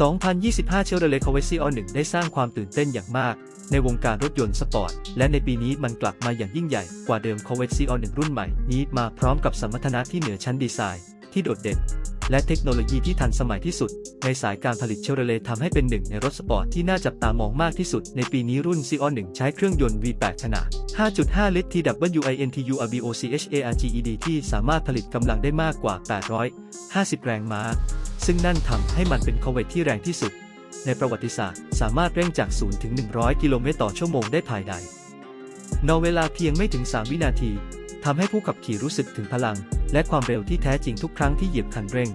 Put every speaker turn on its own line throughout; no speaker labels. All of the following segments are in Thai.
2025 Chevrolet Corvette C1 ได้สร้างความตื่นเต้นอย่างมาก ในวงการรถยนต์สปอร์ต และในปีนี้มันกลับมาอย่างยิ่งใหญ่กว่าเดิม Corvette C1 รุ่นใหม่นี้มาพร้อมกับสมรรถนะที่เหนือชั้นดีไซน์ ที่โดดเด่น และเทคโนโลยีที่ทันสมัยที่สุด ในสายการผลิตเชลเลทำให้เป็นหนึ่งในรถสปอร์ตที่น่าจับตามองมากที่สุด ในปีนี้รุ่น C1 ใช้เครื่องยนต์ V8 ขนาด 5.5 ลิตร TWINTURBOCHARGED ที่สามารถผลิตกำลังได้มากกว่า 850 แรงม้า ซึ่งนั่นทำให้มันเป็นคอเวตที่แรงที่สุด ในประวัติศาสตร์ สามารถเร่งจาก 0 ถึง 100 กิโลเมตรต่อชั่วโมงได้ภายในนอเวลาเพียงไม่ถึง 3 วินาทีทำให้ผู้ขับขี่รู้สึกถึงพลัง และความเร็วที่แท้จริงทุกครั้งที่เหยียบคันเร่ง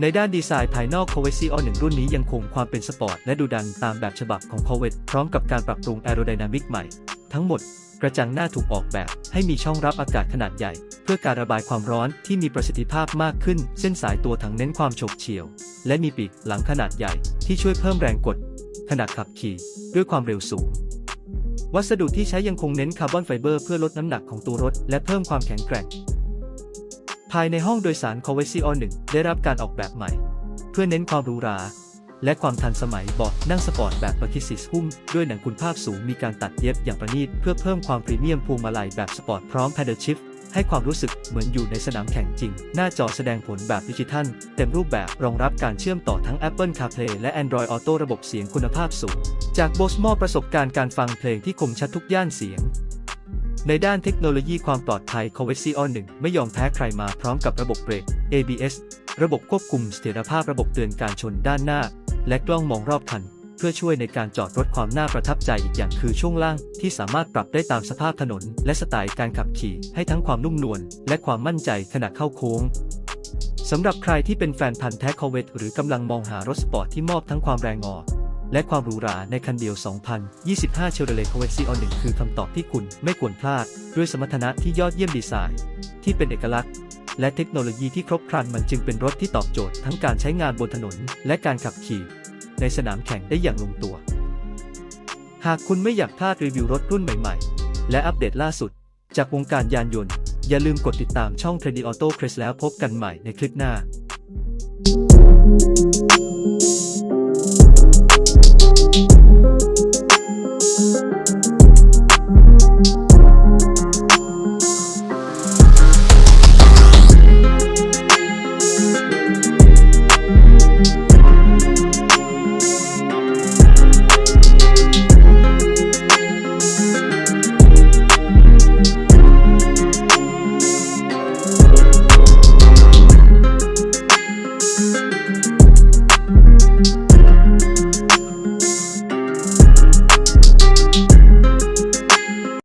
ในด้านดีไซน์ภายนอก c o v e t C1 รุ่นนี้ยังคงความเป็นสปอร์ตและดูดันตามแบบฉบับของ c o v e t พร้อมกับการปรับปรุงแอโรไดนามิกใหม่ ทั้งหมด กระจังหน้าถูกออกแบบให้มีช่องรับอากาศขนาดใหญ่ เพื่อการระบายความร้อนที่มีประสิทธิภาพมากขึ้น เส้นสายตัวถังเน้นความโฉบเฉี่ยว และมีปีกหลังขนาดใหญ่ที่ช่วยเพิ่มแรงกด ขณะขับขี่ด้วยความเร็วสูงวัสดุที่ใช้ยังคงเน้นคาร์บอนไฟเบอร์เพื่อลดน้ำหนักของตัวรถ และเพิ่มความแข็งแกร่ง ภายในห้องโดยสาร c o v e t C1 ได้รับการออกแบบใหม่ เพื่อเน้นความหรูหรา และความทันสมัยเบาะนั่งสปอร์ตแบบประคิสิสหุ้ม ด้วยหนังคุณภาพสูงมีการตัดเย็บอย่างประณีต เพื่อเพิ่มความพรีเมียมพวงมาลัยแบบสปอร์ตพร้อม Paddle Shift ให้ความรู้สึกเหมือนอยู่ในสนามแข่งจริง หน้าจอแสดงผลแบบดิจิทัล เต็มรูปแบบรองรับการเชื่อมต่อทั้ง Apple CarPlay และ Android Auto ระบบเสียงคุณภาพสูง จาก Bose มอบประสบการณ์การฟังเพลงที่คมชัดทุกย่านเสียงในด้านเทคโนโลยีความปลอดภัย c o v e t C1 ไม่ยอมแพ้ใครมาพร้อมกับระบบเบรก ABS ระบบควบคุมเสถียรภาพระบบเตือนการชนด้านหน้า และกล้องมองรอบคัน เพื่อช่วยในการจอดรถความน่าประทับใจอีกอย่างคือช่วงล่างที่สามารถปรับได้ตามสภาพถนน และสไตล์การขับขี่ให้ทั้งความนุ่มนวลและความมั่นใจขณะเข้าโค้งสำหรับใครที่เป็นแฟนพันธ์แท้คอเวตหรือกำลังมองหารถสปอร์ตที่มอบทั้งความแรงงอและความหรูหราในคันเดียว 2025 Chevrolet Corvette C1 คือคำตอบที่คุณไม่ควรพลาด ด้วยสมรรถนะที่ยอดเยี่ยมดีไซน์ ที่เป็นเอกลักษณ์ และเทคโนโลยีที่ครบครันมันจึงเป็นรถที่ตอบโจทย์ทั้งการใช้งานบนถนน และการขับขี่ ในสนามแข่งได้อย่างลงตัว หากคุณไม่อยากพลาดรีวิวรถรุ่นใหม่ ๆ และอัปเดตล่าสุด จากวงการยานยนต์ อย่าลืมกดติดตามช่อง t r e n d y Auto Crest แล้วพบกันใหม่ในคลิปหน้า